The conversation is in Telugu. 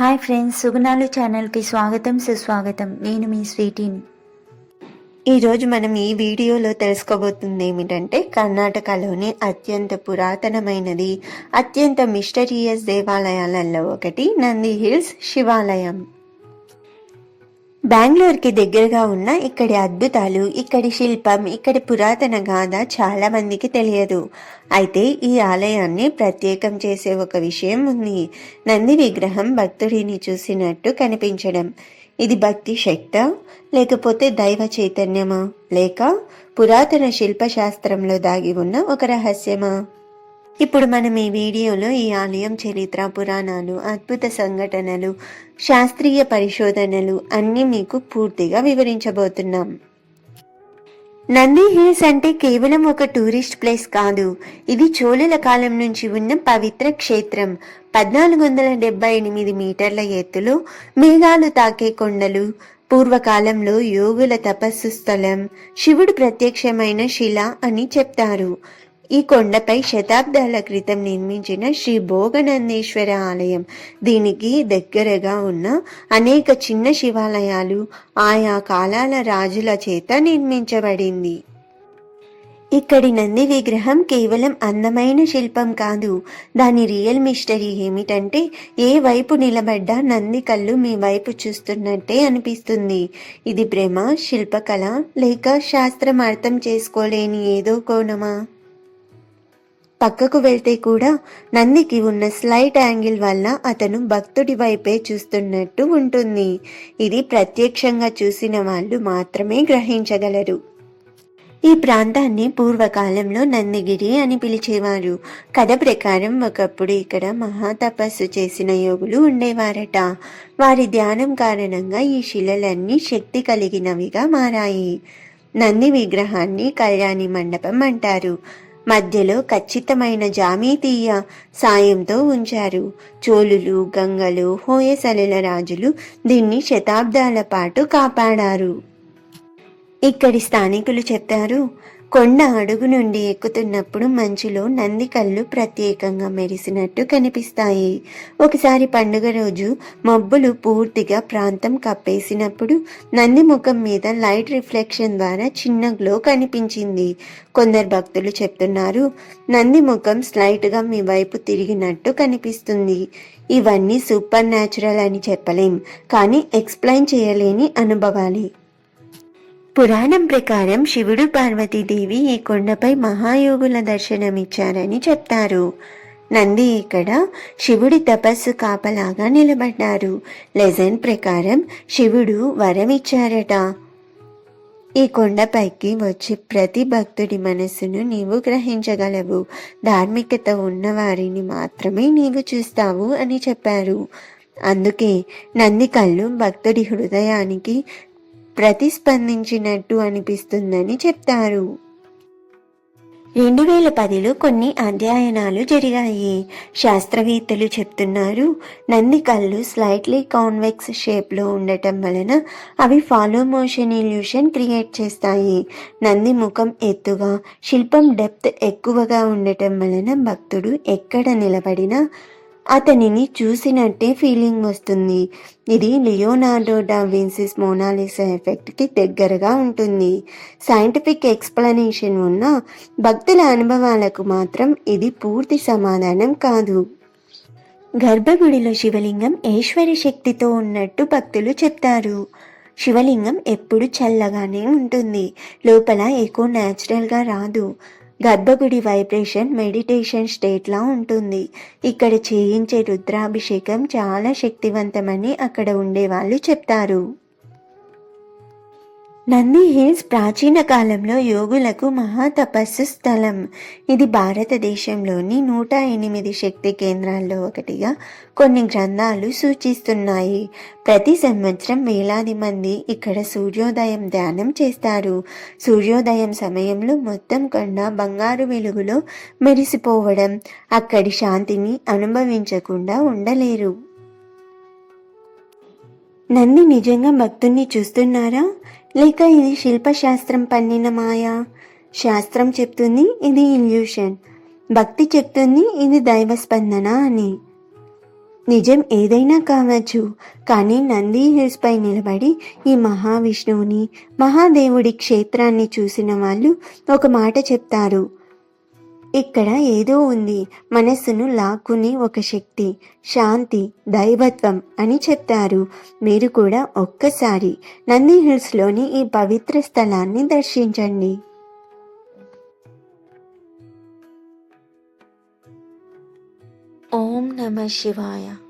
హాయ్ ఫ్రెండ్స్ సుగుణాలు ఛానల్కి స్వాగతం సుస్వాగతం. నేను మీ స్వీటీని. ఈరోజు మనం ఈ వీడియోలో తెలుసుకోబోతుంది ఏమిటంటే కర్ణాటకలోని అత్యంత పురాతనమైనది అత్యంత మిస్టరియస్ దేవాలయాలలో ఒకటి నంది హిల్స్ శివాలయం. బెంగళూరుకి దగ్గరగా ఉన్న ఇక్కడి అద్భుతాలు ఇక్కడి శిల్పం ఇక్కడి పురాతన గాథ చాలా మందికి తెలియదు. అయితే ఈ ఆలయాన్ని ప్రత్యేకం చేసే ఒక విషయం ఉంది. నంది విగ్రహం భక్తుడిని చూసినట్టు కనిపించడం. ఇది భక్తి శక్త? లేకపోతే దైవ చైతన్యమా? లేక పురాతన శిల్పశాస్త్రంలో దాగి ఉన్న ఒక రహస్యమా? ఇప్పుడు మనం ఈ వీడియోలో ఈ ఆలయం చరిత్ర పురాణాలు అద్భుత సంఘటనలు శాస్త్రీయ పరిశోధనలు అన్నీ మీకు పూర్తిగా వివరించబోతున్నాం. నంది హిల్స్ అంటే కేవలం ఒక టూరిస్ట్ ప్లేస్ కాదు. ఇది చోళుల కాలం నుంచి ఉన్న పవిత్ర క్షేత్రం. పద్నాలుగు వందల డెబ్బై ఎనిమిది మీటర్ల ఎత్తులో మేఘాలు తాకే కొండలు పూర్వకాలంలో యోగుల తపస్సు స్థలం శివుడు ప్రత్యక్షమైన శిల అని చెప్తారు. ఈ కొండపై శతాబ్దాల క్రితం నిర్మించిన శ్రీ భోగనందేశ్వర ఆలయం. దీనికి దగ్గరగా ఉన్న అనేక చిన్న శివాలయాలు ఆయా కాలాల రాజుల చేత నిర్మించబడింది. ఇక్కడి నంది విగ్రహం కేవలం అందమైన శిల్పం కాదు. దాని రియల్ మిస్టరీ ఏమిటంటే ఏ వైపు నిలబడ్డా నంది కళ్ళు మీ వైపు చూస్తున్నట్టే అనిపిస్తుంది. ఇది ప్రేమ శిల్పకళ లేక శాస్త్రం అర్థం చేసుకోలేని ఏదో కోణమా? పక్కకు వెళ్తే కూడా నందికి ఉన్న స్లైట్ యాంగిల్ వల్ల అతను భక్తుడి వైపే చూస్తున్నట్టు ఉంటుంది. ఇది ప్రత్యక్షంగా చూసిన వాళ్ళు మాత్రమే గ్రహించగలరు. ఈ ప్రాంతాన్ని పూర్వకాలంలో నందిగిరి అని పిలిచేవారు. కథ ప్రకారం ఒకప్పుడు ఇక్కడ మహాతపస్సు చేసిన యోగులు ఉండేవారట. వారి ధ్యానం కారణంగా ఈ శిలలన్నీ శక్తి కలిగినవిగా మారాయి. నంది విగ్రహాన్ని కళ్యాణి మండపం అంటారు. మధ్యలో ఖచ్చితమైన జామీతీయ సాయంతో ఉంచారు. చోళులు గంగలు హోయసలుల రాజులు దీన్ని శతాబ్దాల పాటు కాపాడారు. ఇక్కడి స్థానికులు చెప్తారు కొండ అడుగు నుండి ఎక్కుతున్నప్పుడు మంచులో నంది కళ్ళు ప్రత్యేకంగా మెరిసినట్టు కనిపిస్తాయి. ఒకసారి పండుగ రోజు మబ్బులు పూర్తిగా ప్రాంతం కప్పేసినప్పుడు నంది ముఖం మీద లైట్ రిఫ్లెక్షన్ ద్వారా చిన్న గ్లో కనిపించింది. కొందరు భక్తులు చెప్తున్నారు నంది ముఖం స్లైట్గా మీ వైపు తిరిగినట్టు కనిపిస్తుంది. ఇవన్నీ సూపర్ న్యాచురల్ అని చెప్పలేం కానీ ఎక్స్ప్లెయిన్ చేయలేని అనుభవాలే. పురాణం ప్రకారం శివుడు పార్వతీదేవి ఈ కొండపై మహాయోగుల దర్శనమిచ్చారని చెప్తారు. నంది ఇక్కడ శివుడి తపస్సు కాపలాగా నిలబడ్డారు. లెజెండ్ ప్రకారం శివుడు వరం ఇచ్చారట ఈ కొండపైకి వచ్చి ప్రతి భక్తుడి మనస్సును నీవు గ్రహించగలవు. ధార్మికత ఉన్నవారిని మాత్రమే నీవు చూస్తావు అని చెప్పారు. అందుకే నంది కళ్ళు భక్తుడి హృదయానికి ప్రతిస్పందించినట్టు అనిపిస్తుందని చెప్తారు. రెండు వేల పదిలో కొన్ని అధ్యయనాలు జరిగాయి. శాస్త్రవేత్తలు చెప్తున్నారు నంది కళ్ళు స్లైట్లీ కాన్వెక్స్ షేప్లో ఉండటం వలన అవి ఫాలో మోషన్ ఇల్యూషన్ క్రియేట్ చేస్తాయి. నంది ముఖం ఎత్తుగా శిల్పం డెప్త్ ఎక్కువగా ఉండటం వలన భక్తుడు ఎక్కడ నిలబడినా అతనిని చూసినట్టే ఫీలింగ్ వస్తుంది. ఇది లియోనార్డో డావిన్సిస్ మోనాలిసా ఎఫెక్ట్కి దగ్గరగా ఉంటుంది. సైంటిఫిక్ ఎక్స్ప్లెనేషన్ ఉన్న భక్తుల అనుభవాలకు మాత్రం ఇది పూర్తి సమాధానం కాదు. గర్భగుడిలో శివలింగం ఈశ్వరి శక్తితో ఉన్నట్టు భక్తులు చెప్తారు. శివలింగం ఎప్పుడు చల్లగానే ఉంటుంది. లోపల ఎక్కువ న్యాచురల్గా రాదు. గర్భగుడి వైబ్రేషన్ మెడిటేషన్ స్టేట్లా ఉంటుంది. ఇక్కడ చేయించే రుద్రాభిషేకం చాలా శక్తివంతమని అక్కడ ఉండేవాళ్ళు చెప్తారు. నంది హిల్స్ ప్రాచీన కాలంలో యోగులకు మహా తపస్సు స్థలం. ఇది భారతదేశంలోని నూట ఎనిమిది శక్తి కేంద్రాల్లో ఒకటిగా కొన్ని గ్రంథాలు సూచిస్తున్నాయి. ప్రతి సంవత్సరం వేలాది మంది ఇక్కడ సూర్యోదయం ధ్యానం చేస్తారు. సూర్యోదయం సమయంలో మొత్తం కొండ బంగారు వెలుగులో మెరిసిపోవడం అక్కడి శాంతిని అనుభవించకుండా ఉండలేరు. నంది నిజంగా భక్తుణ్ణి చూస్తున్నారా? లేక ఇది శిల్పశాస్త్రం పన్నిన మాయా? శాస్త్రం చెప్తుంది ఇది ఇల్యూషన్. భక్తి చెప్తుంది ఇది దైవ స్పందన అని. నిజం ఏదైనా కావచ్చు కానీ నంది హిల్స్పై నిలబడి ఈ మహావిష్ణువుని మహాదేవుడి క్షేత్రాన్ని చూసిన వాళ్ళు ఒక మాట చెప్తారు. ఇక్కడ ఏదో ఉంది. మనస్సును లాక్కుని ఒక శక్తి శాంతి దైవత్వం అని చెప్తారు. మీరు కూడా ఒక్కసారి నంది హిల్స్లోని ఈ పవిత్ర స్థలాన్ని దర్శించండి. ఓం నమ శివాయ.